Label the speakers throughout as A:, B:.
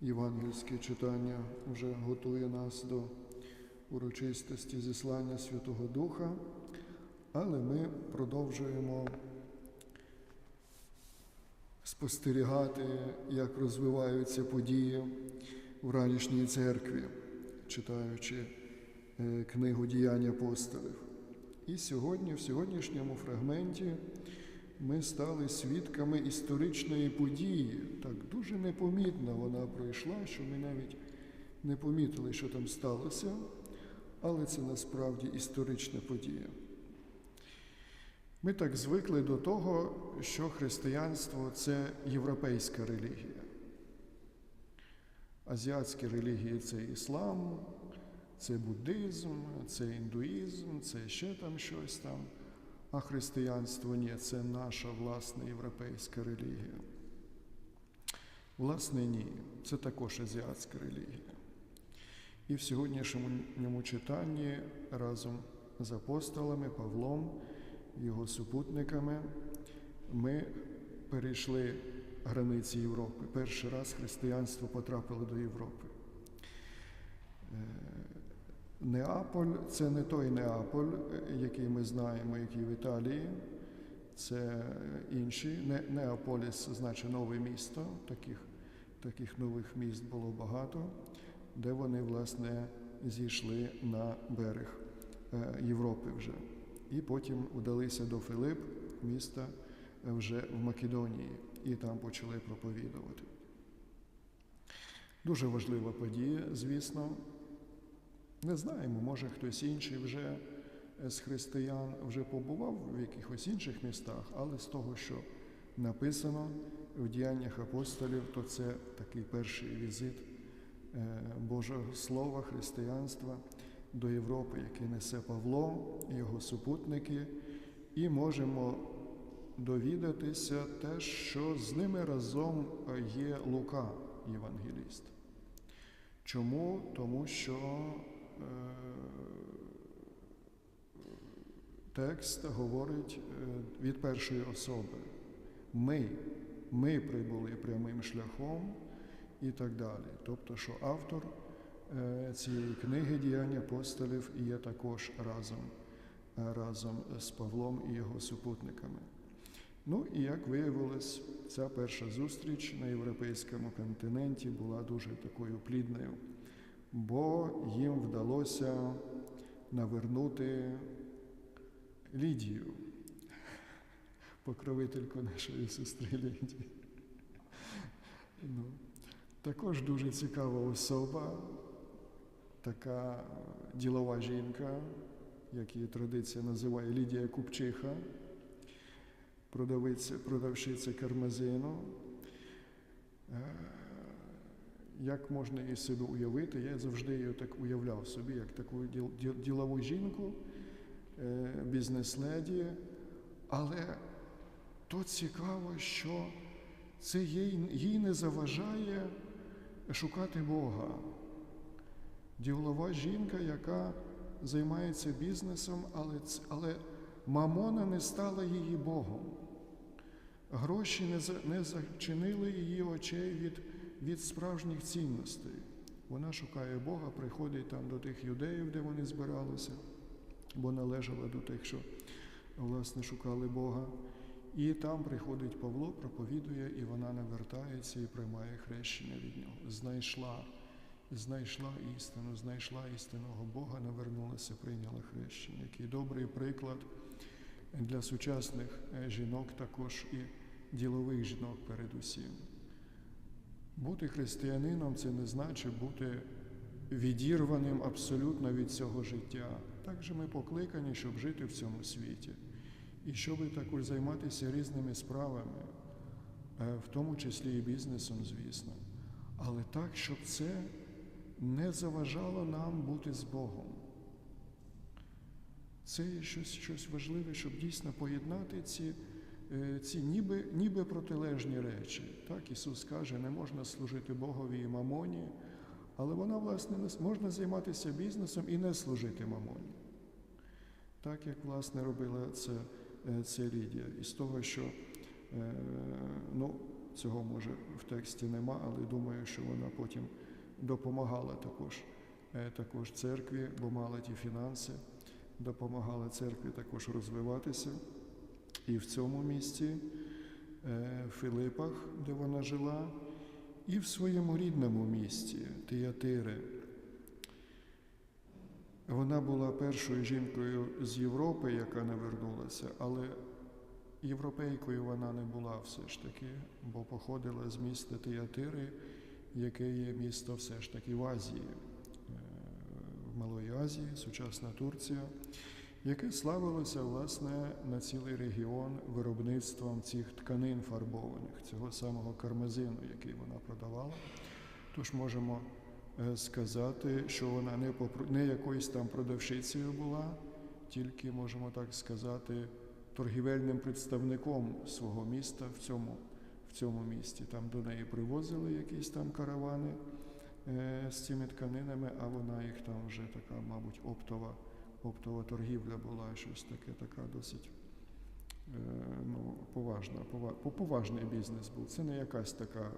A: Євангельське читання вже готує нас до урочистості зіслання Святого Духа, але ми продовжуємо спостерігати, як розвиваються події в ранішній церкві, читаючи е, книгу діянь апостолів. І сьогодні, в сьогоднішньому фрагменті, ми стали свідками історичної події. Так дуже непомітно вона пройшла, що ми навіть не помітили, що там сталося, але це насправді історична подія. Ми так звикли до того, що християнство це європейська релігія. Азіатські релігії це іслам, це буддизм, це індуїзм, це ще там щось там. А християнство ні, це наша власна європейська релігія. Власне, ні, це також азіатська релігія. І в сьогоднішньому читанні разом з апостолами Павлом, його супутниками, ми перейшли границі Європи. Перший раз християнство потрапило до Європи. Е, Неаполь це не той Неаполь, який ми знаємо, який в Італії. Це. Не, Неаполіс значить нове місто. Таких, таких нових міст було багато, де вони, власне, зійшли на берег е, Європи вже. І потім удалися до Филип, міста вже в Македонії, і там почали проповідувати. Дуже важлива подія, звісно. Не знаємо, може хтось інший вже з християн вже побував в якихось інших містах, але з того, що написано в діяннях апостолів, то це такий перший візит е, Божого Слова, християнства до Європи, який несе Павло його супутники, і можемо довідатися те, що з ними разом є Лука, євангеліст. Чому? Тому що текст говорить від першої особи. Ми, ми прибули прямим шляхом і так далі. Тобто, що автор цієї книги діяння апостолів є також разом, разом з Павлом і його супутниками. Ну і як виявилось, ця перша зустріч на європейському континенті була дуже такою плідною бо їм вдалося навернути Лідію, покровительку нашої сестри Лідії. Ну, також дуже цікава особа, така ділова жінка, як її традиція називає Лідія Купчиха, продавщиця кармазину. Як можна її себе уявити, я завжди її так уявляв собі, як таку ділову жінку, бізнес-леді, але то цікаво, що це їй, їй не заважає шукати Бога. Ділова жінка, яка займається бізнесом, але, але мамона не стала її Богом. Гроші не зачинили її очей від від справжніх цінностей. Вона шукає Бога, приходить там до тих юдеїв, де вони збиралися, бо належала до тих, що власне шукали Бога. І там приходить Павло, проповідує, і вона навертається і приймає хрещення від нього. Знайшла, знайшла істину, знайшла істинного Бога, навернулася, прийняла хрещення. Який добрий приклад для сучасних жінок, також і ділових жінок передусім. Бути християнином це не значить бути відірваним абсолютно від цього життя. Так же ми покликані, щоб жити в цьому світі. І щоб також займатися різними справами, в тому числі і бізнесом, звісно. Але так, щоб це не заважало нам бути з Богом. Це щось, щось важливе, щоб дійсно поєднати ці ці ніби ніби протилежні речі. Так Ісус каже, не можна служити Богові і мамоні, але вона, власне, не можна займатися бізнесом і не служити мамоні. Так як, власне, робила це, це Лідія. І з того, що ну, цього може в тексті нема, але думаю, що вона потім допомагала також, е, також церкві, бо мала ті фінанси, допомагала церкві також розвиватися. І в цьому місті, е, в Филипах, де вона жила, і в своєму рідному місті Тиятири. Вона була першою жінкою з Європи, яка не вернулася, але європейкою вона не була все ж таки, бо походила з міста Тиятири, яке є місто все ж таки в Азії, е, в Малої Азії, сучасна Турція, яке славилося власне на цілий регіон виробництвом цих тканин фарбованих, цього самого кармазину, який вона продавала. Тож можемо е, сказати, що вона не, попро- не якоюсь там продавщицею була, тільки можемо так сказати, торгівельним представником свого міста в цьому, в цьому місті. Там до неї привозили якісь там каравани е, з цими тканинами, а вона їх там вже така, мабуть, оптова, оптова торгівля була, щось таке, така досить. е, Ну, поважна, пова- поважний бізнес був. Це не якась така е,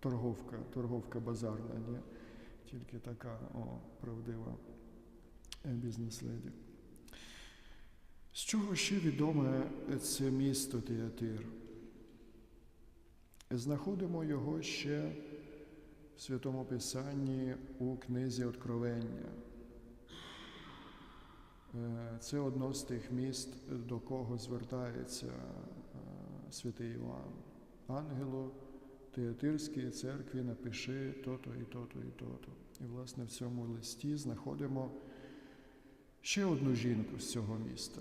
A: торговка, торговка базарна, ні. Тільки така о, правдива е, бізнес-леді. З чого ще відоме це місто Тіатир? Знаходимо його ще в Святому Писанні у книзі Откровення. Е, Це одно з тих міст, до кого звертається е, святий Іван. Ангелу Театирській церкві напиши то-то і то-то і то-то. І, власне, в цьому листі знаходимо ще одну жінку з цього міста.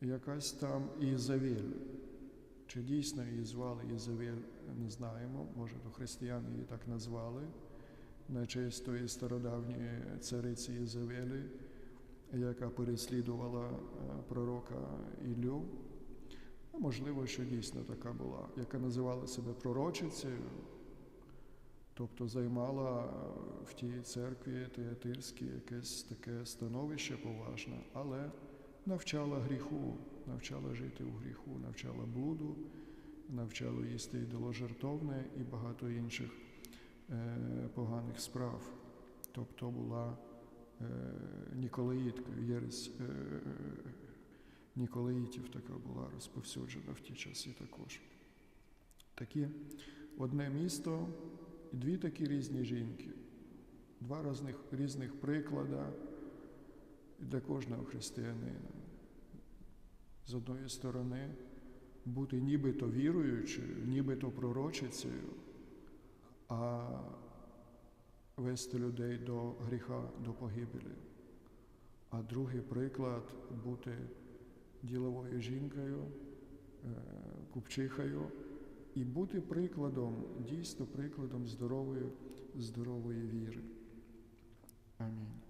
A: Якась там Ізавель. Чи дійсно її звали Ізавель, не знаємо. Може, то християни її так назвали на честь стародавньої цариці Ізавелі, яка переслідувала е, пророка Іллю. Можливо, що дійсно така була, яка називала себе пророчицею, тобто займала е, в тій церкві Театирській якесь таке становище поважне, але навчала гріху, навчала жити у гріху, навчала блуду, навчала їсти ідоложертовне і багато інших поганих справ. Тобто була е, Ніколаїткою, єресь е, Ніколаїтів така була розповсюджена в ті часи також. Такі одне місто і дві такі різні жінки, два різних, різних приклади для кожного християнина. З одної сторони, бути нібито віруючою, нібито пророчицею, а вести людей до гріха, до погибелі. А другий приклад бути діловою жінкою, е, купчихою і бути прикладом, дійсно прикладом здорової, здорової віри. Амінь.